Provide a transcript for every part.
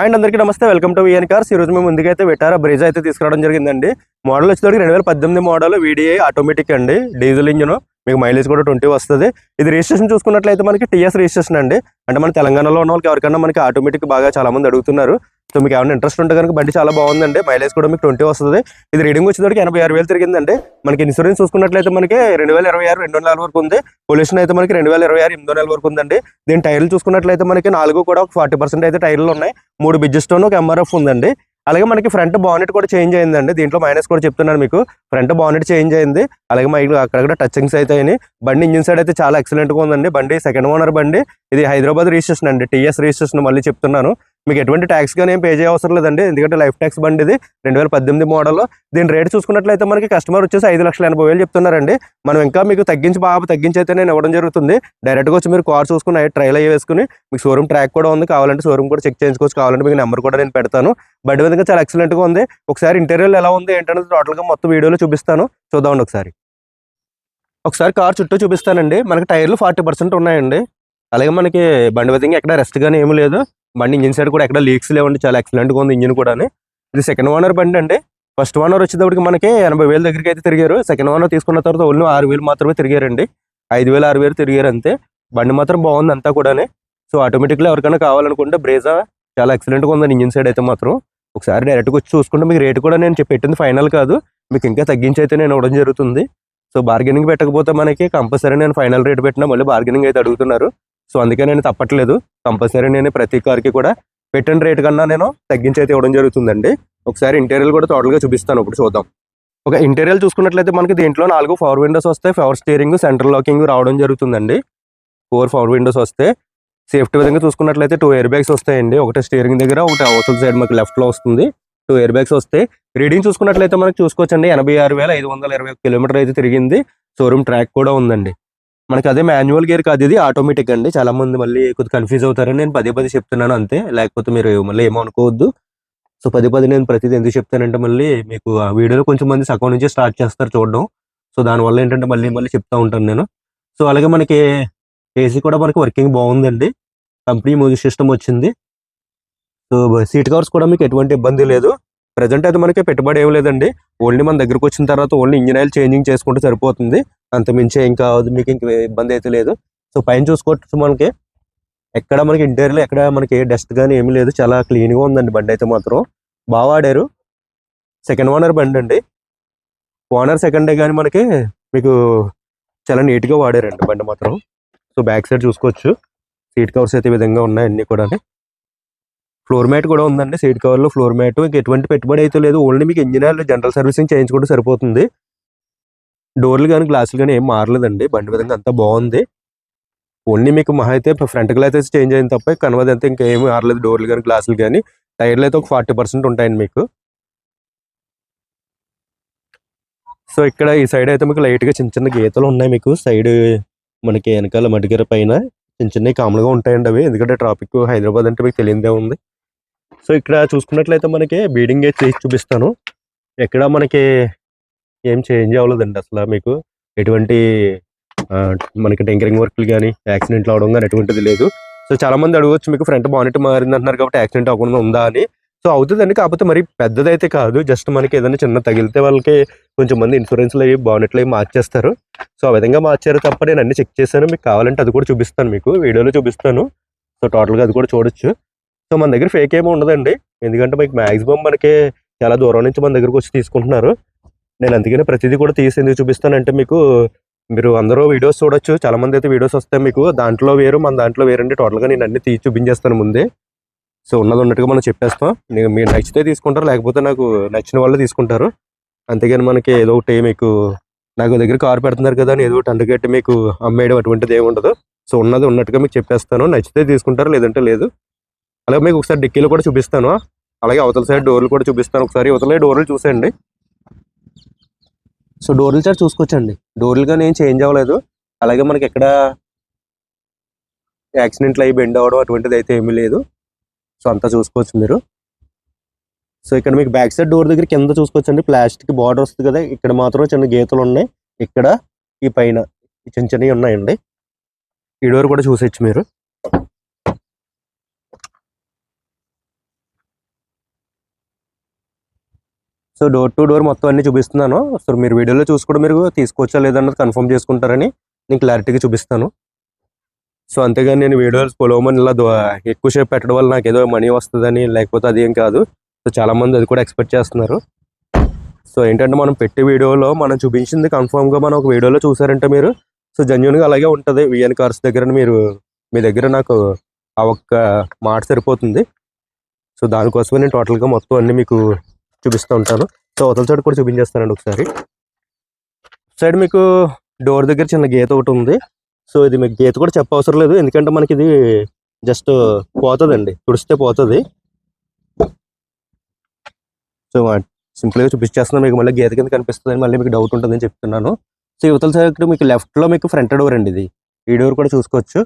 And అందరికీ నమస్తే. Welcome to VN cars ఈ రోజు మేము ముందుకైతే వెటారా బ్రిజ్ అయితే తీసుకురావడం జరిగిందండి. మోడల్ వచ్చేసరికి రెండు వేల పద్దెనిమిది మోడల్ వీడిఐ ఆటోమేటిక్ అండి. డీజిల్ ఇంజిన్ మీకు మైలేజ్ కూడా ట్వంటీ వస్తుంది. ఇది రిజిస్ట్రేషన్ చూసుకున్నట్లయితే మనకి టీఎస్ రిజిస్ట్రేషన్ అండి. అంటే మన తెలంగాణలో ఉన్న వాళ్ళకి ఎవరికైనా మనకి ఆటోమేటిక్ బాగా చాలా మంది అడుగుతున్నారు. సో మీకు ఏమైనా ఇంట్రెస్ట్ ఉంటే కనుక బండి చాలా బాగుందండి. మైలేజ్ కూడా మీకు ట్వంటీ వస్తుంది. ఇది రీడింగ్ వచ్చేసరికి ఎనభై ఆరు వేలు తిరిగిందండి. మనకి ఇన్సూరెన్స్ చూసుకున్నట్లయితే మనకి రెండు వేల ఇరవై ఆరు రెండు నెలల వరకు ఉంది. పొల్యూషన్ అయితే మనకి రెండు వేల ఇరవై ఆరు ఎనిమిదో నెలల వరకు ఉందండి. దీని టైర్లు చూసుకున్నట్లయితే మనకి నాలుగు కూడా ఒక ఫార్టీ పర్సెంట్ అయితే టైర్లు ఉన్నాయి. మూడు బిజ్జెస్ స్టోన్ ఒక ఎంఆర్ఎఫ్ ఉందండి. అలాగే మనకి ఫ్రంట్ బానెట్ కూడా చేంజ్ అయిందండి. దీంట్లో మైనస్ కూడా చెప్తున్నాను మీకు. ఫ్రంట్ బానెట్ చేంజ్ అయింది. అలాగే మా ఇంట్లో అక్కడక్కడ టచింగ్స్ అయితే బండి ఇంజిన్ సైడ్ అయితే చాలా ఎక్సలెంట్గా ఉందండి. బండి సెకండ్ ఓనర్ బండి. ఇది హైదరాబాద్ రిజిస్ట్రేషన్ అండి. టీఎస్ రిజిస్ట్రేషన్ మళ్ళీ చెప్తున్నాను. మీకు ఎటువంటి ట్యాక్స్ కానీ ఏం పే చేయ అవసరం లేదండి. ఎందుకంటే లైఫ్ ట్యాక్స్ బండి ఇది. రెండు వేల పద్దెనిమిది మోడల్ దీని రేట్ చూసుకున్నట్లయితే మనకి కస్టమర్ వచ్చేసి ఐదు లక్షల ఎనభై వేలు చెప్తున్నారండి. మనం ఇంకా మీకు తగ్గించి బాగా తగ్గించి అయితే నేను ఇవ్వడం జరుగుతుంది. డైరెక్ట్గా వచ్చి మీరు కార్ చూసుకుని ట్రైల్ అయ్యి వేసుకుని మీకు షోరూమ్ ట్రాక్ కూడా ఉంది. కావాలంటే షోరూమ్ కూడా చెక్ చేయించుకోవచ్చు. కావాలంటే మీకు నెంబర్ కూడా నేను పెడతాను. బండి విధంగా చాలా ఎక్సలెంట్గా ఉంది. ఒకసారి ఇంటీరియర్ ఎలా ఉంది ఏంటనేది టోటల్గా మొత్తం వీడియోలో చూపిస్తాను. చూద్దామండి ఒకసారి. ఒకసారి కార్ చుట్టూ చూపిస్తానండి. మనకి టైర్లు ఫార్టీ పర్సెంట్ ఉన్నాయండి. అలాగే మనకి బండి విధంగా ఎక్కడ రెస్ట్ కానీ ఏమీ లేదు. బండి ఇంజిన్ సైడ్ కూడా ఎక్కడ లీక్స్ లేవండి. చాలా ఎక్సలెంట్గా ఉంది ఇంజిన్ కూడా ఇది సెకండ్ ఓనర్ బండి అండి. ఫస్ట్ ఓనర్ వచ్చేటప్పటికి మనకి ఎనభై వేల దగ్గరికి అయితే తిరిగారు. సెకండ్ ఓనర్ తీసుకున్న తర్వాత ఓన్లీ ఆరు వేలు మాత్రమే తిరిగారండి. ఐదు వేలు ఆరు వేలు తిరిగారు అంతే. బండి మాత్రం బాగుంది అంతా కూడా సో ఆటోమేటిక్గా ఎవరికైనా కావాలనుకుంటే బ్రేజా చాలా ఎక్సలెంట్గా ఉందండి ఇంజిన్ సైడ్ అయితే మాత్రం. ఒకసారి డైరెక్ట్గా వచ్చి చూసుకుంటే మీకు రేట్ కూడా నేను పెట్టింది ఫైనల్ కాదు. మీకు ఇంకా తగ్గించి అయితే నేను ఇవ్వడం జరుగుతుంది. సో బార్గెనింగ్ పెట్టకపోతే మనకి కంపల్సరీ నేను ఫైనల్ రేట్ పెట్టినా మళ్ళీ బార్గెనింగ్ అయితే అడుగుతున్నారు. సో అందుకే నేను తప్పట్లేదు. కంపల్సరీ నేను ప్రతి కార్కి కూడా పెట్టిన రేట్ కన్నా నేను తగ్గించి అయితే ఇవ్వడం జరుగుతుందండి. ఒకసారి ఇంటీరియర్ కూడా టోటల్గా చూపిస్తాను ఇప్పుడు చూద్దాం. ఒక ఇంటీరియర్ చూసుకున్నట్లయితే మనకి దీంట్లో నాలుగు పవర్ విండోస్ వస్తాయి. పవర్ స్టీరింగ్ సెంటర్ లాకింగ్ రావడం జరుగుతుందండి. ఫోర్ పవర్ విండోస్ వస్తాయి సేఫ్టీ విధంగా చూసుకున్నట్లయితే టూ ఎయిర్ బ్యాగ్స్ వస్తాయండి. ఒకటి స్టీరింగ్ దగ్గర ఒకటి అవతల సైడ్ మనకి లెఫ్ట్లో వస్తుంది. టూ ఎయిర్ బ్యాగ్స్ వస్తాయి రీడింగ్ చూసుకున్నట్లయితే మనకి చూసుకోవచ్చండి. ఎనభై ఆరు వేల ఐదు వందల ఇరవై కిలోమీటర్ అయితే తిరిగింది. షోరూమ్ ట్రాక్ కూడా ఉందండి. మనకి అదే మాన్యువల్ గేర్ కాదు ఇది ఆటోమేటిక్ అండి. చాలా మంది మళ్ళీ కొద్దిగా కన్ఫ్యూజ్ అవుతారని నేను పదే పదే చెప్తున్నాను అంతే. లేకపోతే మీరు మళ్ళీ ఏమో అనుకోవద్దు సో పదే పదే నేను ప్రతిదీ ఎందుకు చెప్తానంటే మళ్ళీ మీకు ఆ వీడియోలో కొంచెం మంది సగం నుంచి స్టార్ట్ చేస్తారు చూడడం. సో దానివల్ల ఏంటంటే మళ్ళీ మళ్ళీ చెప్తా ఉంటాను నేను. సో అలాగే మనకి ఏసీ కూడా మనకి వర్కింగ్ బాగుందండి. కంపెనీ మ్యూజిక్ సిస్టమ్ వచ్చింది. సో సీట్ కవర్స్ కూడా మీకు ఎటువంటి ఇబ్బంది లేదు. ప్రజెంట్ అయితే మనకి పెట్టుబడి ఏం లేదండి. ఓన్లీ మన దగ్గరకు వచ్చిన తర్వాత ఓన్లీ ఇంజిన్ ఆయిల్ చేంజింగ్ చేసుకుంటే సరిపోతుంది. అంత ఇంకా ఏం మీకు ఇంక ఇబ్బంది అయితే లేదు. సో పైన చూసుకోవచ్చు మనకి. ఎక్కడ మనకి ఇంటీరియర్ ఎక్కడ మనకి ఏ డస్ట్ కానీ ఏమీ లేదు. చాలా క్లీన్గా గా ఉందండి బండి అయితే మాత్రం. బాగా వాడారు. సెకండ్ ఓనర్ బండి అండి. ఓనర్ సెకండ్ డే కానీ మనకి మీకు చాలా నీట్గా గా వాడారండి బండి మాత్రం. సో బ్యాక్ సైడ్ చూసుకోవచ్చు. సీట్ కవర్స్ అయితే విధంగా ఉన్నాయి అన్ని కూడా ఫ్లోర్ మ్యాట్ కూడా ఉందండి. సీట్ కవర్లో ఫ్లోర్ మ్యాట్ ఇంక ఎటువంటి పెట్టుబడి అయితే లేదు. ఓన్లీ మీకు ఇంజనీర్లు జనరల్ సర్వీసింగ్ చేయించుకుంటే సరిపోతుంది. డోర్లు కానీ గ్లాసులు కానీ ఏం మారలేదండి. బండి విధంగా అంతా బాగుంది. ఓన్లీ మీకు మహా అయితే ఫ్రంట్ గ్లాస్ అయితే చేంజ్ అయింది తప్ప. కనవది అంతా ఇంకా మారలేదు డోర్లు కానీ గ్లాసులు కానీ టైర్లు అయితే ఒక ఫార్టీ పర్సెంట్ ఉంటాయండి మీకు. సో ఇక్కడ ఈ సైడ్ అయితే మీకు లైట్గా చిన్న చిన్న గీతలు ఉన్నాయి మీకు. సైడ్ మనకి వెనకాల మడిగర పైన చిన్న చిన్నవి కామన్గా ఉంటాయండి అవి. ఎందుకంటే ట్రాఫిక్ హైదరాబాద్ అంటే మీకు తెలియదే ఉంది. సో ఇక్కడ చూసుకున్నట్లయితే మనకి బీడింగ్ అయితే చేసి చూపిస్తాను. ఎక్కడ మనకి ఏం చేంజ్ అవ్వలేదండి అసలు మీకు. ఎటువంటి మనకి టెంకరింగ్ వర్క్లు కానీ యాక్సిడెంట్లు అవడం కానీ ఎటువంటిది లేదు. సో చాలా మంది అడగవచ్చు మీకు ఫ్రంట్ బానెట్ మారింది అంటున్నారు కాబట్టి యాక్సిడెంట్ అవ్వకుండా ఉందా అని. సో అవుతుందండి కాకపోతే మరి పెద్దదైతే కాదు. జస్ట్ మనకి ఏదైనా చిన్న తగిలితే వాళ్ళకి కొంచెం మంది ఇన్సూరెన్స్లు అవి బానెట్లు అవి మార్చేస్తారు. సో ఆ విధంగా మార్చారు తప్ప నేను అన్ని చెక్ చేశాను. మీకు కావాలంటే అది కూడా చూపిస్తాను మీకు. వీడియోలో చూపిస్తాను. సో టోటల్గా అది కూడా చూడొచ్చు. సో మన దగ్గర ఫేక్ ఏమీ ఉండదండి. ఎందుకంటే మీకు మాక్సిమం మనకి చాలా దూరం నుంచి మన దగ్గరకు వచ్చి తీసుకుంటున్నారు. నేను అందుకనే ప్రతిదీ కూడా తీసి ఎందుకు చూపిస్తానంటే మీకు మీరు అందరూ వీడియోస్ చూడొచ్చు. చాలా మంది అయితే వీడియోస్ వస్తాయి మీకు. దాంట్లో వేరు మన దాంట్లో వేరండి. టోటల్గా నేను అన్ని తీసి చూపించేస్తాను ముందే. సో ఉన్నది ఉన్నట్టుగా మనం చెప్పేస్తాం. నేను మీరు నచ్చితే తీసుకుంటారు. లేకపోతే నాకు నచ్చిన వాళ్ళు తీసుకుంటారు. అంతేగాని మనకి ఏదో ఒకటి మీకు నాకు దగ్గర కారు పెడుతున్నారు కదా అని ఏదో ఒకటి అందుకట్టి మీకు అమ్మేయడం అటువంటిది ఏమి ఉండదు. సో ఉన్నది ఉన్నట్టుగా మీకు చెప్పేస్తాను. నచ్చితే తీసుకుంటారు. లేదంటే లేదు. అలాగే మీకు ఒకసారి డిక్కీలు కూడా చూపిస్తాను. అలాగే అవతల సైడ్ డోర్లు కూడా చూపిస్తాను. ఒకసారి అవతల డోర్లు చూసేయండి. సో డోర్లు సార్ చూసుకోవచ్చండి. డోర్లు కానీ ఏం చేంజ్ అవ్వలేదు. అలాగే మనకి ఎక్కడ యాక్సిడెంట్లు అయ్యి బెండ్ అవ్వడం అటువంటిది అయితే ఏమీ లేదు. సో అంతా చూసుకోవచ్చు మీరు. సో ఇక్కడ మీకు బ్యాక్ సైడ్ డోర్ దగ్గర కింద చూసుకోవచ్చండి. ప్లాస్టిక్ బార్డర్ వస్తుంది కదా ఇక్కడ మాత్రం చిన్న గీతలు ఉన్నాయి. ఇక్కడ ఈ పైన చిన్న చిన్నవి ఉన్నాయండి. ఈ డోర్ కూడా చూసేయచ్చు మీరు. సో డోర్ టు డోర్ మొత్తం అన్ని చూపిస్తున్నాను. సో మీరు వీడియోలో చూసి కూడా మీరు తీసుకోవచ్చా లేదన్నది కన్ఫర్మ్ చేసుకుంటారని నేను క్లారిటీగా చూపిస్తాను. సో అంతేగాని నేను వీడియోస్ పొలవమని ఇలా ఎక్కువసేపు ఎక్కువ పెట్టడం వల్ల నాకు ఏదో మనీ వస్తుందని లేకపోతే అదేం కాదు. సో చాలామంది అది కూడా ఎక్స్పెక్ట్ చేస్తున్నారు. సో ఏంటంటే మనం పెట్టే వీడియోలో మనం చూపించింది కన్ఫర్మ్గా మనం ఒక వీడియోలో చూసారంటే మీరు సో జెన్యున్గా అలాగే ఉంటుంది. విఎన్ కార్స్ దగ్గర మీరు మీ దగ్గర నాకు ఆ ఒక్క మాట సరిపోతుంది. సో దానికోసమే నేను టోటల్గా మొత్తం అన్ని మీకు చూపిస్తూ ఉంటాను. సో అవతల సైడ్ కూడా చూపించేస్తానండి ఒకసారి. సైడ్ మీకు డోర్ దగ్గర చిన్న గీత ఒకటి ఉంది. సో ఇది మీకు గీత కూడా చెప్పవసరం లేదు. ఎందుకంటే మనకి ఇది జస్ట్ పోతుందండి. తుడిస్తే పోతుంది. సో సింపుల్గా చూపించేస్తున్నాను. మీకు మళ్ళీ గీత కింద కనిపిస్తుంది మళ్ళీ మీకు డౌట్ ఉంటుందని చెప్తున్నాను. సో యువతల సైడ్ మీకు లెఫ్ట్లో మీకు ఫ్రంట్ డోర్ అండి ఇది. ఈ డోర్ కూడా చూసుకోవచ్చు.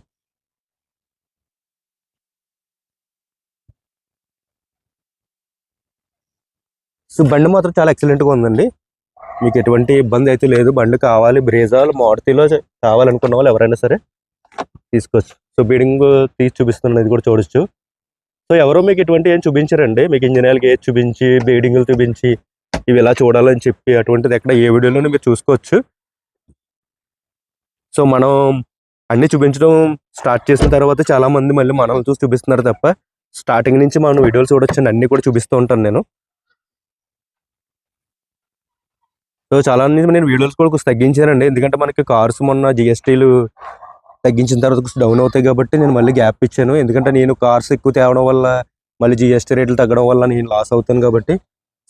సో బండి మాత్రం చాలా ఎక్సలెంట్గా ఉందండి. మీకు ఎటువంటి ఇబ్బంది అయితే లేదు. బండి కావాలి బ్రేజాలు మారుతిలో కావాలనుకున్న వాళ్ళు ఎవరైనా సరే తీసుకోవచ్చు. సో బీడింగ్ తీసి చూపిస్తున్నాను ఇది కూడా చూడొచ్చు. సో ఎవరో మీకు ఎటువంటి ఏం చూపించారండి. మీకు ఇంజనీర్లకి ఏది చూపించి బీడింగ్లు చూపించి ఇవి ఎలా చూడాలని చెప్పి అటువంటిది ఎక్కడ ఏ వీడియోలోనే మీరు చూసుకోవచ్చు. సో మనం అన్ని చూపించడం స్టార్ట్ చేసిన తర్వాత చాలా మంది మళ్ళీ మనల్ని చూసి చూపిస్తున్నారు తప్ప స్టార్టింగ్ నుంచి మనం వీడియోలు చూడొచ్చు అన్ని కూడా చూపిస్తూ ఉంటాను నేను. సో చాలా మంది నేను వీడియోస్ కూడా కొంచెం తగ్గించానండి. ఎందుకంటే మనకి కార్స్ మొన్న జిఎస్టీలు తగ్గించిన తర్వాత కొంచెం డౌన్ అవుతాయి కాబట్టి నేను మళ్ళీ గ్యాప్ ఇచ్చాను. ఎందుకంటే నేను కార్స్ ఎక్కువ తేవడం వల్ల మళ్ళీ జిఎస్టీ రేట్లు తగ్గడం వల్ల నేను లాస్ అవుతాను కాబట్టి.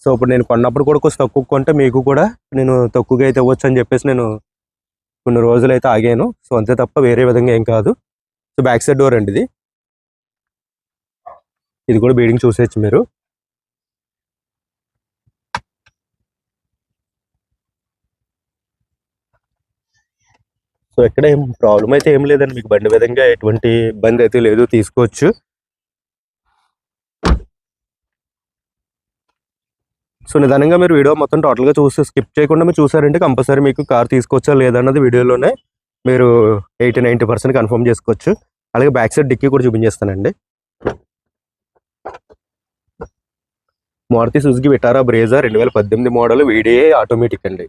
సో ఇప్పుడు నేను కొన్నప్పుడు కూడా కొంచెం తక్కువ కొంటే మీకు కూడా నేను తక్కువగా అయితే ఇవ్వచ్చు అని చెప్పేసి నేను కొన్ని రోజులు అయితే ఆగాను. సో అంతే తప్ప వేరే విధంగా ఏం కాదు. సో బ్యాక్ సైడ్ డోర్ అండి ఇది. ఇది కూడా బీడింగ్ చూసేయచ్చు మీరు. సో ఎక్కడ ఏం ప్రాబ్లం అయితే ఏం లేదండి. మీకు బండి విధంగా ఎటువంటి ఇబ్బంది అయితే లేదు. తీసుకోవచ్చు. సో నిదానంగా మీరు వీడియో మొత్తం టోటల్గా చూసి స్కిప్ చేయకుండా మీరు చూసారంటే కంపల్సరీ మీకు కార్ తీసుకోవచ్చా లేదన్నది వీడియోలోనే మీరు ఎయిటీ నైంటీ పర్సెంట్ కన్ఫర్మ్ చేసుకోవచ్చు. అలాగే బ్యాక్ సైడ్ డిక్కీ కూడా చూపించేస్తానండి. మారుతి సుజుకి విటారా బ్రేజా రెండు వేల పద్దెనిమిది మోడల్ వీడియే ఆటోమేటిక్ అండి.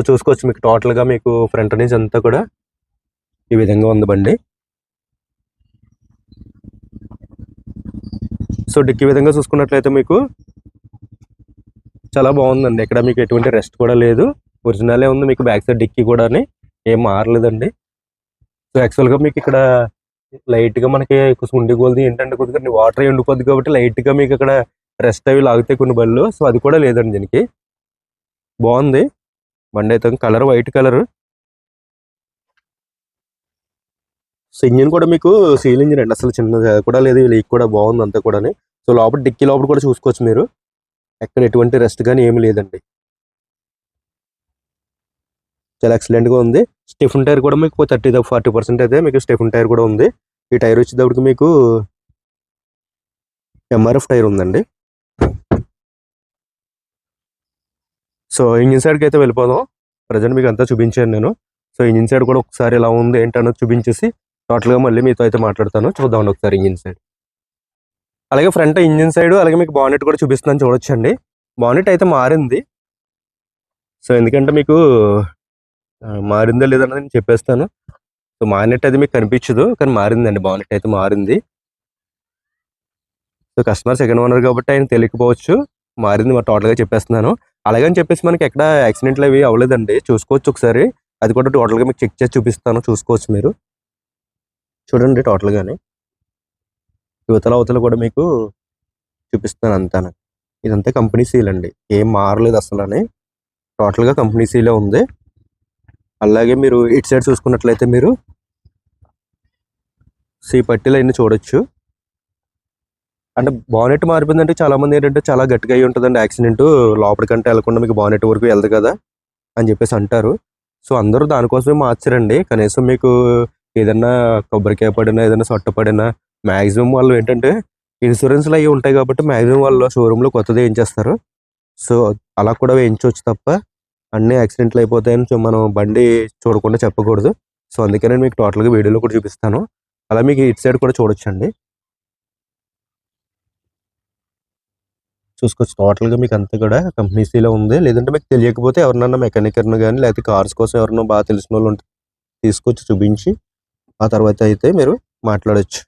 సో చూసుకోవచ్చు మీకు టోటల్గా మీకు ఫ్రంట్ నుంచి అంతా కూడా ఈ విధంగా ఉంది బండి. సో డిక్కి విధంగా చూసుకున్నట్లయితే మీకు చాలా బాగుందండి. ఇక్కడ మీకు ఎటువంటి రెస్ట్ కూడా లేదు. ఒరిజినలే ఉంది మీకు బ్యాక్ సైడ్ డిక్కీ కూడా ఏం మారలేదండి. సో యాక్చువల్గా మీకు ఇక్కడ లైట్గా మనకి కొంచెం ఉండిపోద్ది ఏంటంటే కొద్దిగా వాటర్ ఉండిపోద్ది కాబట్టి లైట్గా మీకు ఇక్కడ రెస్ట్ అవి లాగితే కొన్ని బళ్ళు. సో అది కూడా లేదండి దీనికి. బాగుంది. బండి అయితే colour white colour. So engine కూడా మీకు సీల్ ఇంజిన్ అండి. అసలు చిన్నది కూడా లేదు లీక్ కూడా బాగుంది అంతా కూడా సో లోపల డిక్కీ లోపల కూడా చూసుకోవచ్చు మీరు. ఎక్కడ ఎటువంటి రెస్ట్ కానీ ఏమి లేదండి. చాలా ఎక్సలెంట్గా ఉంది. స్టెఫన్ టైర్ కూడా మీకు థర్టీ ఫార్టీ పర్సెంట్ అయితే మీకు స్టెఫన్ టైర్ కూడా ఉంది. ఈ టైర్ వచ్చేటప్పటికి మీకు ఎంఆర్ఎఫ్ టైర్ ఉందండి. సో ఇంజిన్ సైడ్కి అయితే వెళ్ళిపోదాం. ప్రజెంట్ మీకు అంతా చూపించాను నేను. సో ఇంజిన్ సైడ్ కూడా ఒకసారి ఎలా ఉంది ఏంటన్నది చూపించేసి టోటల్గా మళ్ళీ మీతో అయితే మాట్లాడతాను. చూద్దామండి ఒకసారి ఇంజిన్ సైడ్. అలాగే ఫ్రంట్ ఇంజిన్ సైడ్ అలాగే మీకు బానెట్ కూడా చూపిస్తున్నాను చూడొచ్చండి. బానెట్ అయితే మారింది. సో ఎందుకంటే మీకు ఆ, మారిందా లేదన్నది నేను చెప్పేస్తాను. సో మారినట్టు అది మీకు కనిపించదు కానీ మారిందండి. బానెట్ అయితే మారింది. సో కస్టమర్ సెకండ్ ఓనర్ కాబట్టి ఆయన తెలియకపోవచ్చు. మారింది మరి టోటల్గా చెప్పేస్తున్నాను. అలాగని చెప్పేసి మనకి ఎక్కడ యాక్సిడెంట్లు అవి అవ్వలేదండి. చూసుకోవచ్చు ఒకసారి. అది కూడా టోటల్గా మీకు చెక్ చేసి చూపిస్తాను. చూసుకోవచ్చు మీరు. చూడండి టోటల్గానే యువతల అవతల కూడా మీకు చూపిస్తాను అంతా ఇదంతా కంపెనీ సీల్ అండి. ఏం మారలేదు అసలు అని టోటల్గా కంపెనీ సీలే ఉంది. అలాగే మీరు ఇటు సైడ్ చూసుకున్నట్లయితే మీరు సీ పట్టీలు అన్నీ చూడొచ్చు. అంటే బానెట్ మారిపోయిందంటే చాలా మంది ఏంటంటే చాలా గట్టిగా అయి ఉంటుందండి యాక్సిడెంట్. లోపలికంటే వెళ్ళకుండా మీకు బానెట్ వరకు వెళ్దు కదా అని చెప్పేసి అంటారు. సో అందరూ దానికోసమే మార్చారండి. కనీసం మీకు ఏదన్నా కొబ్బరికాయ పడినా ఏదైనా సొట్ట పడినా మ్యాక్సిమం వాళ్ళు ఏంటంటే ఇన్సూరెన్స్లు అవి ఉంటాయి కాబట్టి మ్యాక్సిమం వాళ్ళు షోరూంలో కొత్తది వేయించేస్తారు సో అలా కూడా వేయించవచ్చు తప్ప అన్ని యాక్సిడెంట్లు అయిపోతాయని మనం బండి చూడకుండా చెప్పకూడదు. సో అందుకే నేను మీకు టోటల్గా వీడియోలో కూడా చూపిస్తాను. అలా మీకు ఇటు సైడ్ కూడా చూడొచ్చండి. చూసుకోవచ్చు. టోటల్గా మీకు అంతా కూడా కంపెనీసీలో ఉంది. లేదంటే మీకు తెలియకపోతే ఎవరినన్నా మెకానికర్ను కానీ లేకపోతే కార్స్ కోసం ఎవరినో బాగా తెలిసిన వాళ్ళు ఉంటే తీసుకొచ్చి చూపించి ఆ తర్వాత అయితే మీరు మాట్లాడచ్చు.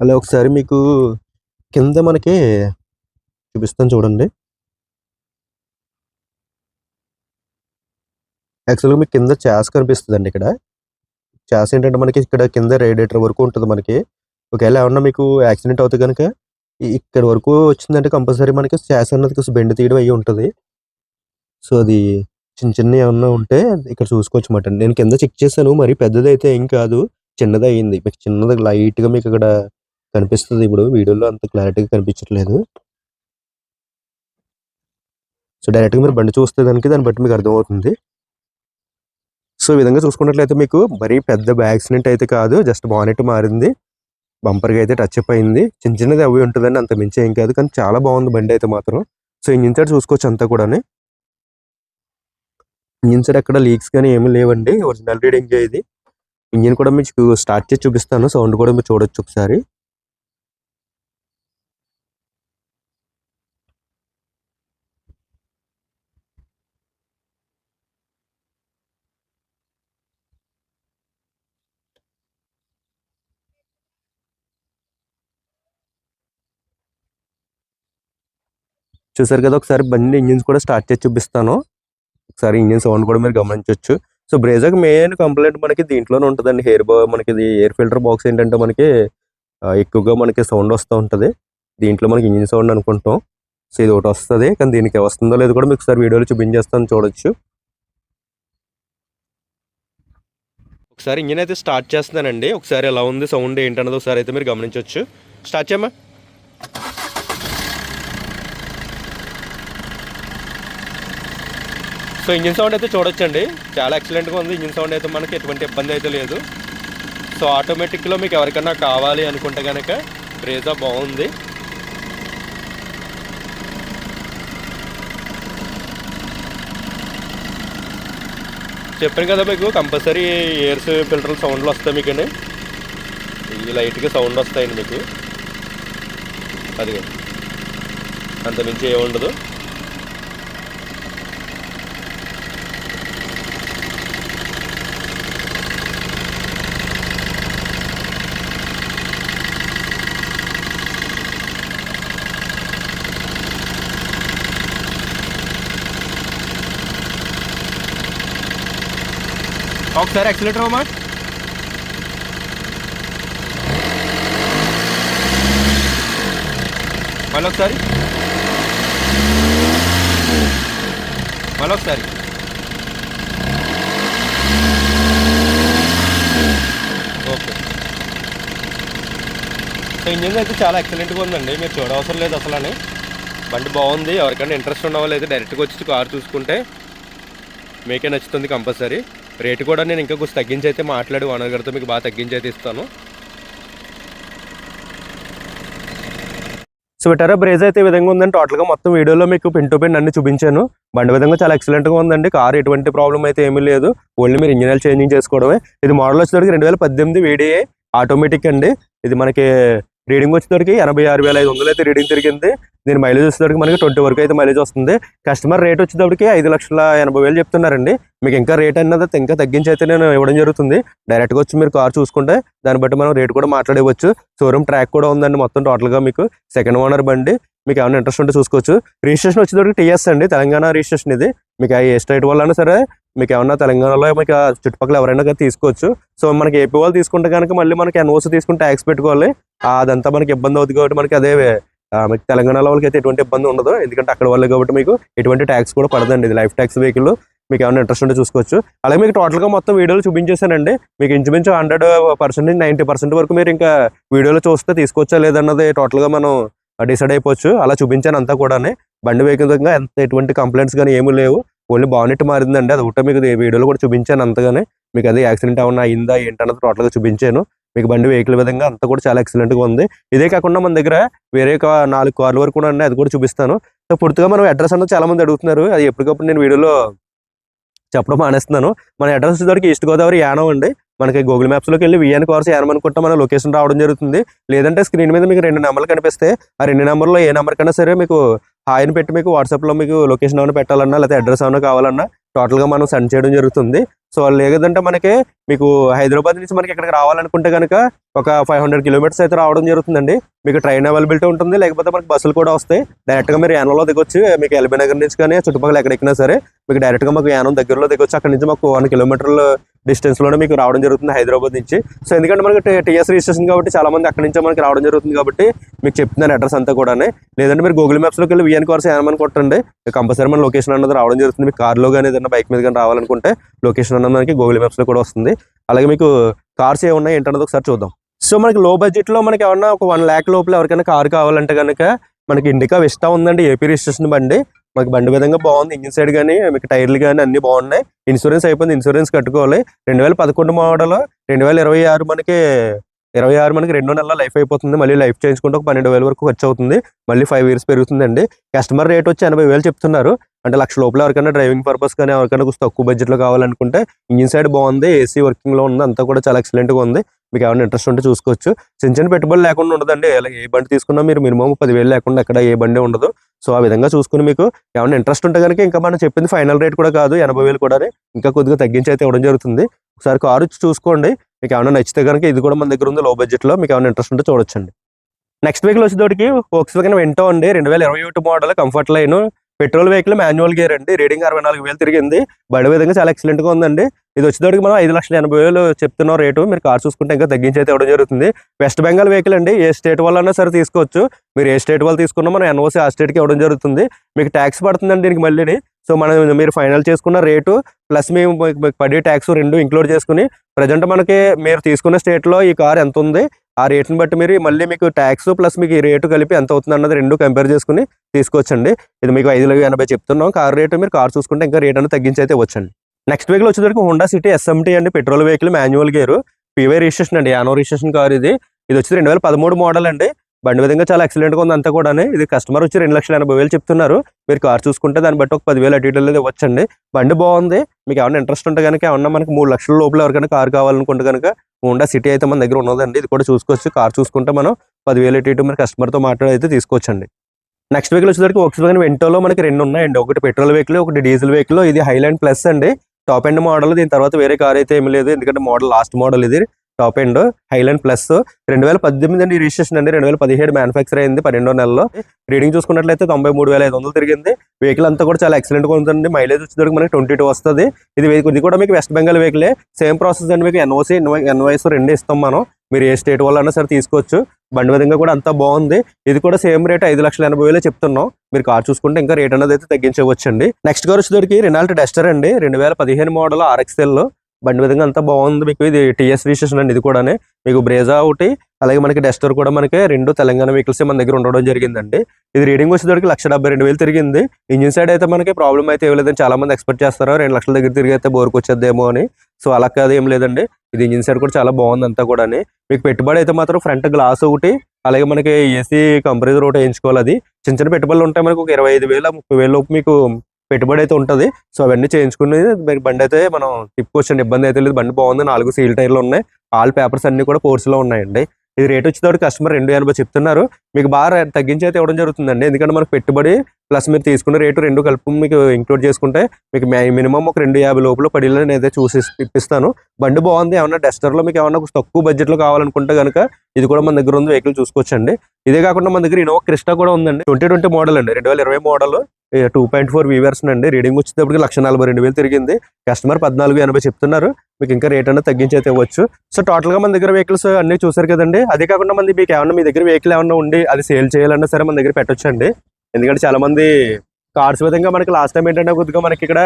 అలా ఒకసారి మీకు కింద మనకి చూపిస్తాను చూడండి. యాక్చువల్గా మీకు కింద చాస్ కనిపిస్తుందండి ఇక్కడ. చాస్ ఏంటంటే మనకి ఇక్కడ కింద రేడియేటర్ వరకు ఉంటుంది మనకి. ఒకవేళ ఏమన్నా మీకు యాక్సిడెంట్ అవుతే కనుక ఇక్కడ వరకు వచ్చిందంటే కంపల్సరీ మనకి చాస్ అన్నది కొంచెం బెండ్ తీయడం అయ్యి ఉంటుంది. సో అది చిన్న చిన్న ఏమన్నా ఉంటే ఇక్కడ చూసుకోవచ్చు అన్నమాట. నేను కింద చెక్ చేశాను మరి పెద్దది అయితే ఏం కాదు. చిన్నది అయ్యింది. మీకు చిన్నది లైట్గా మీకు ఇక్కడ కనిపిస్తుంది. ఇప్పుడు వీడియోలో అంత క్లారిటీగా కనిపించట్లేదు. సో డైరెక్ట్గా మీరు బండి చూస్తే దానికి దాన్ని బట్టి మీకు అర్థమవుతుంది. సో ఈ విధంగా చూసుకున్నట్లయితే మీకు మరీ పెద్ద యాక్సిడెంట్ అయితే కాదు. జస్ట్ బానెట్ మారింది. బంపర్గా అయితే టచ్ అప్ అయింది. చిన్న చిన్నది అవి ఉంటుందండి అంత మించి ఏం కాదు. కానీ చాలా బాగుంది బండి అయితే మాత్రం. సో ఇంజిన్ సైడ్ చూసుకోవచ్చు అంతా కూడా ఇంజిన్ సైడ్ ఎక్కడ లీక్స్ కానీ ఏమీ లేవండి. ఒరిజినల్ రీడింగ్ ఇది. ఇంజిన్ కూడా మీకు స్టార్ట్ చేసి చూపిస్తాను. సౌండ్ కూడా మీరు చూడొచ్చు ఒకసారి. చూసారు కదా ఒకసారి బండి ఇంజిన్స్ కూడా స్టార్ట్ చేసి చూపిస్తాను. ఒకసారి ఇంజిన్ సౌండ్ కూడా మీరు గమనించవచ్చు సో బ్రేజాకి మెయిన్ కంప్లైంట్ మనకి దీంట్లోనే ఉంటుందండి. హెయిర్ బా మనకి ఎయిర్ ఫిల్టర్ బాక్స్ ఏంటంటే మనకి ఎక్కువగా మనకి సౌండ్ వస్తూ ఉంటుంది. దీంట్లో మనకి ఇంజిన్ సౌండ్ అనుకుంటాం. సో ఇది ఒకటి వస్తుంది. కానీ దీనికి వస్తుందో లేదో కూడా మీకు ఒకసారి వీడియోలో చూపించేస్తాను చూడొచ్చు. ఒకసారి ఇంజిన్ అయితే స్టార్ట్ చేస్తున్నానండి. ఒకసారి ఎలా ఉంది సౌండ్ ఏంటన్నది ఒకసారి అయితే మీరు గమనించవచ్చు స్టార్ట్ చేయమ్మా. సో ఇంజిన్ సౌండ్ అయితే చూడొచ్చండి. చాలా ఎక్సలెంట్గా ఉంది. ఇంజిన్ సౌండ్ అయితే మనకి ఎటువంటి ఇబ్బంది అయితే లేదు. సో ఆటోమేటిక్లో మీకు ఎవరికైనా కావాలి అనుకుంటే కనుక బ్రేజా బాగుంది. చెప్పాను కదా మీకు కంపల్సరీ ఎయిర్స్ ఫిల్టర్ సౌండ్లు వస్తాయి మీకు ఈ లైట్గా సౌండ్ వస్తాయండి మీకు. అది అంత మించి ఏముండదు. ఒకసారి యాక్సిలేటర్ అమ్మా మళ్ళొకసారి. మళ్ళొకసారి. ఓకే. సో ఇంజిన్ అయితే చాలా ఎక్సలెంట్గా ఉందండి. మీరు చూడవసరం లేదు అసలు బండి బాగుంది. ఎవరికైనా ఇంట్రెస్ట్ ఉన్న వాళ్ళు అయితే డైరెక్ట్గా వచ్చి కారు చూసుకుంటే మీకే నచ్చుతుంది కంపల్సరీ రేటు కూడా నేను ఇంకా కొంచెం తగ్గించి అయితే మాట్లాడి ఓనర్ గారితో మీకు బాగా తగ్గించి అయితే ఇస్తాను. సో విటారా బ్రేజ్ అయితే ఈ విధంగా ఉందండి. టోటల్గా మొత్తం వీడియోలో మీకు పిన్ టు పిన్ అన్ని చూపించాను. బండి విధంగా చాలా ఎక్సలెంట్గా ఉందండి. కార్ ఎటువంటి ప్రాబ్లం అయితే ఏమీ లేదు. ఓన్లీ మీరు ఇంజనీర్ చేంజింగ్ చేసుకోవడమే. ఇది మోడల్ వచ్చేసరికి రెండు వేల పద్దెనిమిది వీడియే ఆటోమేటిక్ అండి. ఇది మనకి రీడింగ్ వచ్చేసరికి ఎనభై ఆరు వేల ఐదు వందలు అయితే రీడింగ్ తిరిగింది. దీని మైలేజ్ వచ్చేసరికి మనకి ట్వంటీ వరకు అయితే మైలేజ్ వస్తుంది. కస్టమర్ రేట్ వచ్చేటప్పటికి ఐదు లక్షల ఎనభై వేలు చెప్తున్నారండి. మీకు ఇంకా రేట్ అన్నది ఇంకా తగ్గించి అయితే నేను ఇవ్వడం జరుగుతుంది. డైరెక్ట్గా వచ్చి మీరు కార్ చూసుకుంటే దాన్ని బట్టి మనం రేట్ కూడా మాట్లాడవచ్చు షోరూమ్ ట్రాక్ కూడా ఉందండి మొత్తం టోటల్గా మీకు. సెకండ్ ఓనర్ బండి మీకు ఏమైనా ఇంట్రెస్ట్ ఉంటే చూసుకోవచ్చు. రిజిస్ట్రేషన్ వచ్చేటప్పటికి టీఎస్ అండి తెలంగాణ రిజిస్ట్రేషన్ ఇది. మీకు ఏ స్టేట్ వాళ్ళైనా సరే మీకు ఏమన్నా తెలంగాణలో మీకు చుట్టుపక్కల ఎవరైనా కానీ తీసుకోవచ్చు. సో మనకి ఏపీ వాళ్ళు తీసుకుంటే కనుక మళ్ళీ మనకి ఎన్ఓసి తీసుకుంటే ట్యాక్స్ పెట్టుకోవాలి. అదంతా మనకి ఇబ్బంది అవుతుంది కాబట్టి మనకి అదే మీకు తెలంగాణలో వాళ్ళకి అయితే ఎటువంటి ఇబ్బంది ఉండదు. ఎందుకంటే అక్కడ వాళ్ళు కాబట్టి మీకు ఎటువంటి ట్యాక్స్ కూడా పడదండి. ఇది లైఫ్ ట్యాక్స్ వెహికల్ మీకు ఏమైనా ఇంట్రెస్ట్ ఉంటే చూసుకోవచ్చు. అలాగే మీకు టోటల్గా మొత్తం వీడియోలు చూపించేసానండి మీకు ఇంచుమించు హండ్రెడ్ పర్సెంట్ నైంటీ పర్సెంట్ వరకు మీరు ఇంకా వీడియోలో చూస్తే తీసుకోవచ్చా లేదన్నది టోటల్గా మనం డిసైడ్ అయిపోవచ్చు. అలా చూపించాను అంతా కూడా బండి వేగంగా ఎంత ఎటువంటి కంప్లైంట్స్ కానీ ఏమీ లేవు. ఓన్లీ బానెట్ మారిందండి. అది ఒకటే మీకు వీడియోలో కూడా చూపించాను అంతగానే. మీకు అది యాక్సిడెంట్ ఏమన్నా అయిందా ఏంటన్నది టోటల్గా చూపించాను. మీకు బండి వెహికల్ విధంగా అంతా కూడా చాలా ఎక్సలెంట్గా ఉంది. ఇదే కాకుండా మన దగ్గర వేరే నాలుగు కార్లు వరకు కూడా ఉన్నాయి. అది కూడా చూపిస్తాను. సో పూర్తిగా మనం అడ్రస్ అన్నది చాలా మంది అడుగుతున్నారు. అది ఎప్పటికప్పుడు నేను వీడియోలో చెప్పడం మానేస్తున్నాను. మన అడ్రస్ వచ్చేసరికి ఈస్ట్ గోదావరి యానం అండి. మనకి గూగుల్ మ్యాప్స్లోకి వెళ్ళి విఎన్ కార్స్ యానం అనుకుంటా మన లొకేషన్ రావడం జరుగుతుంది. లేదంటే స్క్రీన్ మీద మీకు రెండు నెంబర్లు కనిపిస్తే ఆ రెండు నెంబర్లో ఏ నెంబర్ కన్నా సరే మీకు హాయిని పెట్టి మీకు వాట్సాప్లో మీకు లొకేషన్ ఏమైనా పెట్టాలన్నా లేకపోతే అడ్రస్ ఏమైనా కావాలన్నా టోటల్గా మనం సెండ్ చేయడం జరుగుతుంది. సో లేదంటే మనకి మీకు హైదరాబాద్ నుంచి మనకి ఇక్కడికి రావాలనుకుంటే కనుక ఒక ఫైవ్ హండ్రెడ్ కిలోమీటర్స్ అయితే రావడం జరుగుతుందండి. మీకు ట్రైన్ అవైలబిలిటీ ఉంటుంది లేకపోతే మనకి బస్సులు కూడా వస్తాయి. డైరెక్ట్గా మీరు యానంలో దిగొచ్చు. మీకు ఎల్బీ నగర్ నుంచి కానీ చుట్టుపక్కల ఎక్కడ ఎక్కినా సరే. మీకు డైరెక్ట్గా మాకు యానం దగ్గరలో దిగొచ్చు అక్కడ నుంచి మాకు వన్ కిలోమీటర్ల డిస్టెన్స్లోనే మీకు రావడం జరుగుతుంది హైదరాబాద్ నుంచి. సో ఎందుకంటే మనకి టీఎస్ రిజిస్ట్రేషన్ కాబట్టి చాలా మంది అక్కడ నుంచే మనకి రావడం జరుగుతుంది కాబట్టి మీకు చెప్తున్నాను అడ్రస్ అంతా కూడా లేదంటే మీరు గూగుల్ మ్యాప్స్లోకి వెళ్ళి విఎన్ కార్స్ ఏమని కొట్టండి. కంపల్సరీ మన లొకేషన్ అన్నది రావడం జరుగుతుంది. మీకు కార్లో కానీ ఏదైనా బైక్ మీద కానీ రావాలనుకుంటే లొకేషన్ అన్నది మనకి గూగుల్ మ్యాప్స్లో కూడా వస్తుంది. అలాగే మీకు కార్స్ ఏ ఏంటన్నది ఒకసారి చూద్దాం. సో మనకి లో బడ్జెట్లో మనకి ఏమన్నా ఒక వన్ ల్యాక్ లోపల ఎవరికైనా కార్ కావాలంటే కనుక మనకి ఇండికా విస్టా ఉందండి ఏపీ రిజిస్ట్రేషన్ బండి. మాకు బండి విధంగా బాగుంది. ఇంజిన్ సైడ్ కానీ మీకు టైర్లు కానీ అన్ని బాగున్నాయి. ఇన్సూరెన్స్ అయిపోయింది. ఇన్సూరెన్స్ కట్టుకోవాలి. రెండు వేల పదకొండు మోడల్ రెండు వేల ఇరవై ఆరు మనకి ఇరవై ఆరు మనకి రెండు నెలల లైఫ్ అయిపోతుంది. మళ్ళీ లైఫ్ చేయించుకుంటే ఒక పన్నెండు వేల వరకు ఖర్చు అవుతుంది మళ్ళీ ఫైవ్ ఇయర్స్ పెరుగుతుందండి. కస్టమర్ రేట్ వచ్చి ఎనభై వేలు చెప్తున్నారు. అంటే లక్ష లోపల ఎవరికైనా డ్రైవింగ్ పర్పస్ కానీ ఎవరికైనా కొంచెం తక్కువ బడ్జెట్లో కావాలనుకుంటే ఇంజిన్ సైడ్ బాగుంది. ఏసీ వర్కింగ్లో ఉంది. అంతా కూడా చాలా ఎక్సలెంట్గా ఉంది. మీకు ఏమైనా ఇంట్రెస్ట్ ఉంటే చూసుకోవచ్చు. చిన్న చిన్న పెట్టుబడి లేకుండా ఉండదండి. ఏ బండి తీసుకున్నా మీరు మినిమం పదివేలు లేకుండా ఎక్కడ ఏ బండి ఉండదు. సో ఆ విధంగా చూసుకుని మీకు ఏమైనా ఇంట్రెస్ట్ ఉంటే కనుక ఇంకా మనం చెప్పింది ఫైనల్ రేట్ కూడా కాదు ఎనభై వేలు కూడా ఇంకా కొద్దిగా తగ్గించి అయితే ఇవ్వడం జరుగుతుంది. ఒకసారి కారు చూసుకోండి. మీకు ఏమైనా నచ్చితే కనుక ఇది కూడా మన దగ్గర ఉంది లో. బడ్జెట్లో మీకు ఏమైనా ఇంట్రెస్ట్ ఉంటే చూడొచ్చండి. నెక్స్ట్ వెహికల్ వచ్చేటోటికి ఫోక్స్ వెగన్ వింటో అండి. రెండు వేల ఇరవై ఒకటి model comfort line petrol vehicle manual gear అండి. రీడింగ్ అరవై నాలుగు వేలు తిరిగింది. బడి విధంగా చాలా ఎక్సలెంట్గా ఉందండి. ఇది వచ్చేటోటికి మనం ఐదు లక్షల ఎనభై వేలు చెప్తున్న రేటు. మీరు కార్ చూసుకుంటే ఇంకా తగ్గించి అయితే ఇవ్వడం జరుగుతుంది. వెస్ట్ బెంగాల్ వెహికల్ అండి. ఏ స్టేట్ వాళ్ళన్నా సరే తీసుకోవచ్చు. మీరు ఏ స్టేట్ వాళ్ళు తీసుకున్నా మనం ఎన్ఓసి ఆ స్టేట్కి ఇవ్వడం జరుగుతుంది. మీకు ట్యాక్స్ పడుతుందండి దీనికి మళ్ళీ సో మనం మీరు ఫైనల్ చేసుకున్న రేటు ప్లస్ మేము పడే ట్యాక్స్ రెండు ఇంక్లూడ్ చేసుకుని ప్రజెంట్ మనకి మీరు తీసుకున్న స్టేట్లో ఈ కార్ ఎంత ఉంది? ఆ రేట్ని బట్టి మీరు మళ్ళీ మీకు ట్యాక్స్ ప్లస్ మీకు ఈ రేటు కలిపి ఎంత అవుతుంది అన్నది రెండు కంపేర్ చేసుకుని తీసుకోవచ్చండి. ఇది మీకు ఐదు ఎనభై చెప్తున్నాం. కార్ రేటు మీరు కార్ చూసుకుంటే ఇంకా రేట్ అనేది తగ్గించి అయితే వచ్చండి నెక్స్ట్ వెహికల్ వచ్చేసరికి హోండా సిటీ ఎస్ఎంటీ అండి. Petrol vehicle manual gear PY registration అండి. యానో రిజిస్ట్రేషన్ కార్ ఇది. ఇది వచ్చి రెండు వేల పదమూడు మోడల్ అండి. బండి విధంగా చాలా ఎక్సలెంట్గా ఉంది అంతా కూడా ఇది కస్టమర్ వచ్చి రెండు లక్షల ఎనభై వేలు చెప్తున్నారు. మీరు కార్ చూసుకుంటే దాన్ని బట్టి ఒక పదివేలు అటు ఇటు అనేది వచ్చండి బండి బాగుంది. మీకు ఏమైనా ఇంట్రెస్ట్ ఉంటే కనుక ఏమన్నా మనకి మూడు లక్షల లోపల ఎవరికైనా కార్ కావాలనుకుంటే కనుక హోండా సిటీ అయితే మన దగ్గర ఉన్నదండి. ఇది కూడా చూసుకోవచ్చు. కార్ చూసుకుంటే మనం పదివేలు అటు ఇటు మరి కస్టమర్తో మాట్లాడైతే తీసుకోవచ్చండి. నెక్స్ట్ వెహికల్ వచ్చేసరికి ఒక వెంటోలో మనకి రెండు ఉన్నాయండి. ఒకటి పెట్రోల్ వెహికల్ ఒకటి డీజిల్ వెహికల్ ఇది హైలాండ్ ప్లస్ అండి. టాప్ ఎండ్ మోడల్ దీని తర్వాత వేరే కార్ అయితే ఏమి లేదు. ఎందుకంటే మోడల్ లాస్ట్ మోడల్ ఇది. టాప్ ఎండ్ హైలాండ్ ప్లస్ రెండు వేల పద్దెనిమిది అండి రిజిస్ట్రేషన్ అండి. రెండు వేల పదిహేడు మ్యానుఫాక్చర్ అయింది పన్నెండో నెలలో. రీడింగ్ చూసుకున్నట్లయితే తొంభై మూడు వేల ఐదు వందలు తిరిగింది. వెహికల్ అంతా కూడా చాలా ఎక్సలెంట్ ఉందండి. మైలేజ్ వచ్చేసరికి మనకి ట్వంటీ టూ వస్తుంది. ఇది వెహికల్ ఇది కూడా మీకు వెస్ట్ బెంగాల్ వెహికలే సేమ్ ప్రాసెస్ అండి మీకు ఎన్ఓసి ఎన్వైఎస్ రెండు ఇస్తాం మనం. మీరు ఏ స్టేట్ వాళ్ళైనా సరే తీసుకోవచ్చు. బండి విధంగా కూడా అంతా బాగుంది. ఇది కూడా సేమ్ రేట్ ఐదు లక్షల ఎనభై వేలే చెప్తున్నాం. మీరు కార్ చూసుకుంటే ఇంకా రేట్ అనేది అయితే తగ్గించవచ్చండి. నెక్స్ట్ కార్ వచ్చేసరికి రెనాల్ట్ డస్టర్ అండి. రెండు వేల పదిహేను మోడల్ ఆర్ఎక్స్ఎల్ బండి విధంగా అంతా బాగుంది. మీకు ఇది టీఎస్ రిజిస్ట్రేషన్ అండి. ఇది కూడానే మీకు బ్రేజా ఒకటి అలాగే మనకి డస్టర్ కూడా మనకి రెండు తెలంగాణ వెహికల్స్ మన దగ్గర ఉండడం జరిగిందండి. ఇది రీడింగ్ వచ్చేసరికి లక్ష డెబ్బై రెండు వేలు తిరిగింది. ఇంజిన్ సైడ్ అయితే మనకి ప్రాబ్లం అయితే ఏం చాలా మంది ఎక్స్పెక్ట్ చేస్తారు. రెండు లక్షల దగ్గర తిరిగి అయితే బోర్కి వచ్చేదేమో అని. సో అలా కాదు ఏం లేదండి. ఇది ఇంజిన్ సైడ్ కూడా చాలా బాగుంది అంతా కూడా మీకు పెట్టుబడి అయితే మాత్రం ఫ్రంట్ గ్లాస్ ఒకటి అలాగే మనకి ఏసీ కంప్రెసర్ ఒకటి వేయించుకోవాలి అది. చిన్న చిన్న పెట్టుబడులు ఉంటాయి మనకు ఒక ఇరవై ఐదు వేల ముప్పై వేల లోపు మీకు పెట్టుబడి అయితే ఉంటుంది. సో అవన్నీ చేయించుకుని మీరు బండి అయితే మనం తిప్పుకోవచ్చు ఇబ్బంది అయితే లేదు. బండి బాగుంది. నాలుగు సీల్ టైర్లు ఉన్నాయి. ఆల్ పేపర్స్ అన్ని కూడా కోర్సులో ఉన్నాయండి. ఇది రేట్ వచ్చేటప్పుడు కస్టమర్ రెండు ఎనభై చెప్తున్నారు. మీకు బాగా తగ్గించి అయితే ఇవ్వడం జరుగుతుందండి. ఎందుకంటే మనకు పెట్టుబడి ప్లస్ మీరు తీసుకున్న రేటు రెండు కలుపు మీకు ఇంక్లూడ్ చేసుకుంటే మీకు మినిమం ఒక రెండు యాభై లోపల పడిలో నేను అయితే చూసి ఇప్పిస్తాను. బండి బాగుంది. ఏమన్నా డస్టర్లో మీకు ఏమన్నా తక్కువ బడ్జెట్లో కావాలనుకుంటే కనుక ఇది కూడా మన దగ్గర ఉంది. వెహికల్ చూసుకోవచ్చండి. ఇదే కాకుండా మన దగ్గర ఇన్నోవా క్రిస్టా కూడా ఉందండి. ట్వంటీ ట్వంటీ మోడల్ అండి. రెండు వేల ఇరవై మోడల్. టూ పాయింట్ ఫోర్ వీవర్స్ అండి. రీడింగ్ వచ్చేటప్పటికి లక్ష నలభై రెండు వేలు తిరిగింది. కస్టమర్ పద్నాలుగు ఎనభై చెప్తున్నారు. మీకు ఇంకా రేట్ అనేది తగ్గించి అయితే ఇవ్వచ్చు. సో టోటల్గా మన దగ్గర వెహికల్స్ అన్ని చూసారు కదండి. అదే కాకుండా మంది మీకు ఏమన్నా మీ దగ్గర వెహికల్ ఏమన్నా ఉండి అది సేల్ చేయాలన్నా సరే మన దగ్గర పెట్టొచ్చండి. ఎందుకంటే చాలా మంది కార్స్ విధంగా మనకి లాస్ట్ టైం ఏంటంటే కొద్దిగా మనకి ఇక్కడ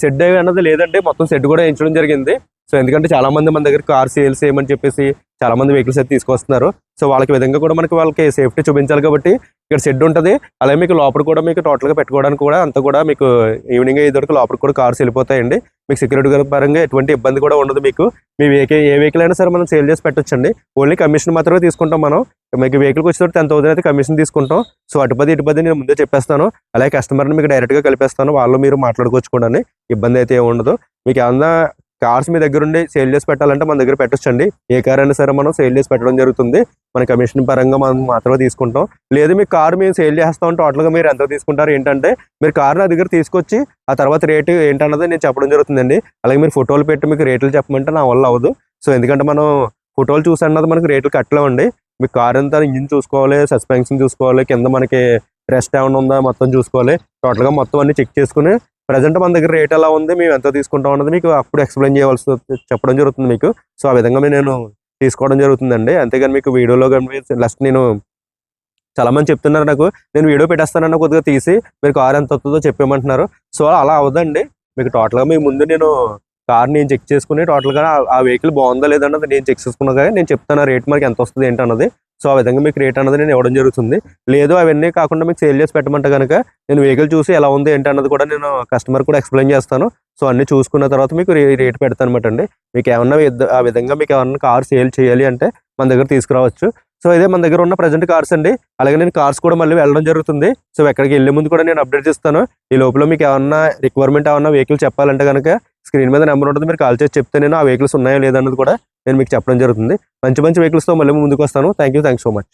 షెడ్ అన్నది లేదండి. మొత్తం షెడ్ కూడా వేయించడం జరిగింది. సో ఎందుకంటే చాలా మంది మన దగ్గర కార్ సేల్స్ చేయమని చెప్పేసి చాలా మంది వెహికల్స్ అయితే తీసుకొస్తున్నారు. సో వాళ్ళకి విధంగా కూడా మనకి వాళ్ళకి సేఫ్టీ చూపించాలి కాబట్టి ఇక్కడ షెడ్ ఉంటుంది. అలాగే మీకు లోపల కూడా మీకు టోటల్గా పెట్టుకోవడానికి కూడా అంత కూడా మీకు ఈవినింగ్ అయ్యే వరకు లోపల కూడా కార్స్ వెళ్ళిపోతాయండి. మీకు సెక్యూరిటీ పరంగా ఎటువంటి ఇబ్బంది కూడా ఉండదు మీకు. మీ వెహికల్ ఏ వెహికల్ అయినా సరే మనం సేల్ చేసి పెట్టొచ్చండి. ఓన్లీ కమిషన్ మాత్రమే తీసుకుంటాం మనం. మీకు వెహికల్కి వచ్చేటప్పుడు టెన్ థౌసండ్ అయితే కమిషన్ తీసుకుంటాం. సో అటుపది ఇటుపది నేను ముందే చెప్పేస్తాను. అలాగే కస్టమర్ని మీకు డైరెక్ట్గా కలిపేస్తాను. వాళ్ళు మీరు మాట్లాడుకోవచ్చు కూడా ఇబ్బంది అయితే ఏమి ఉండదు. మీకు ఏమన్నా కార్స్ మీ దగ్గర ఉండి సేల్ చేసి పెట్టాలంటే మన దగ్గర పెట్టొచ్చండి. ఏ కార్ అయినా సరే మనం సేల్ చేసి పెట్టడం జరుగుతుంది. మన కమిషన్ పరంగా మనం మాత్రమే తీసుకుంటాం. లేదు మీ కార్ మేము సేల్ చేస్తాం. టోటల్గా మీరు ఎంత తీసుకుంటారు ఏంటంటే మీరు కార్ నా దగ్గర తీసుకొచ్చి ఆ తర్వాత రేటు ఏంటన్నది నేను చెప్పడం జరుగుతుందండి. అలాగే మీరు ఫోటోలు పెట్టి మీకు రేట్లు చెప్పమంటే నా వల్ల అవ్వదు. సో ఎందుకంటే మనం ఫోటోలు చూసి అన్నది మనకి రేట్లు కట్టలేమండి. మీ కార్ అంతా ఇంజిన్ చూసుకోవాలి సస్పెన్షన్ చూసుకోవాలి కింద మనకి రెస్ట్ ఏమైనా ఉందా మొత్తం చూసుకోవాలి. టోటల్గా మొత్తం అన్ని చెక్ చేసుకుని ప్రజెంట్ మన దగ్గర రేట్ ఎలా ఉంది మేము ఎంత తీసుకుంటాం అన్నది మీకు అప్పుడు ఎక్స్ప్లెయిన్ చేయవలసి చెప్పడం జరుగుతుంది మీకు. సో ఆ విధంగా నేను తీసుకోవడం జరుగుతుందండి. అంతేగాని మీకు వీడియోలో కానీ లాస్ట్ నేను చాలా మంది చెప్తున్నారు నాకు నేను వీడియో పెట్టేస్తానన్న కొద్దిగా తీసి మీరు కార్ ఎంత వస్తుందో చెప్పేమంటున్నారు సో అలా అవదండి మీకు టోటల్గా మీ ముందు నేను కార్ నేను చెక్ చేసుకుని టోటల్గా ఆ- వెహికల్ బాగుందా లేదన్నది నేను చెక్ చేసుకున్నాక నేను చెప్తాను రేట్ మనకి ఎంత వస్తుంది ఏంటన్నది సో ఆ విధంగా మీకు రేట్ అన్నది నేను ఇవ్వడం జరుగుతుంది. లేదు అవన్నీ కాకుండా మీకు సేల్ చేసి పెట్టమంటే కనుక నేను వెహికల్ చూసి ఎలా ఉంది ఏంటి అన్నది కూడా నేను కస్టమర్ కూడా ఎక్స్ప్లెయిన్ చేస్తాను. సో అన్ని చూసుకున్న తర్వాత మీకు రేట్ పెడతాను అనమాట అండి. మీకు ఏమన్నా ఆ విధంగా మీకు ఏమన్నా కార్ సేల్ చేయాలి అంటే మన దగ్గర తీసుకురావచ్చు. సో ఇదే మన దగ్గర ఉన్న ప్రజెంట్ కార్స్ అండి. అలాగే నేను కార్స్ కూడా మళ్ళీ వెళ్ళడం జరుగుతుంది. సో ఎక్కడికి వెళ్ళే ముందు కూడా నేను అప్డేట్ చేస్తాను. ఈ లోపల మీకు ఏమన్నా రిక్వైర్మెంట్ ఏమన్నా వెహికల్ చెప్పాలంటే కనుక స్క్రీన్ మీద నెంబర్ ఉంటుంది. మీరు కాల్ చేసి చెప్తే నేను ఆ వెహికల్స్ ఉన్నాయో లేదన్నది కూడా నేను మీకు చెప్పడం జరుగుతుంది. మంచి మంచి వెహికల్స్తో మళ్ళీ ముందుకు వస్తాను. Thank you thank so much.